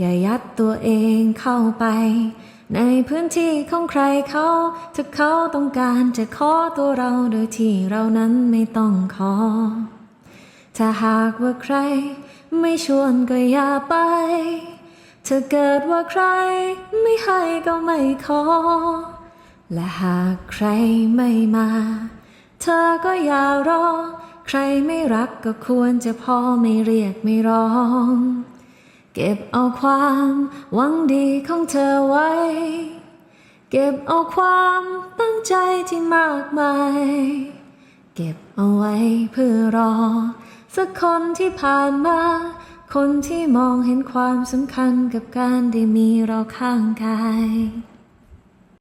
อย่ายัดตัวเองเข้าไป ในพื้นที่ของใครเขาถ้าเขาต้องการจะขอตัวเราโดยที่เรานั้นไม่ต้องขอ ถ้าหากว่าใครไม่ชวนก็อย่าไป ถ้าเกิดว่าใครไม่ให้ก็ไม่ขอ และหากใครไม่มา เธอก็อย่ารอ ใครไม่รักก็ควรจะพอไม่เรียกไม่ร้อง ก็บเอาความหวังดีของเธอไว้ เก็บเอาความตั้งใจที่มากมาย เก็บเอาไว้เพื่อรอ สักคนที่ผ่านมา คนที่มองเห็นความสำคัญกับการได้มีเราข้างกาย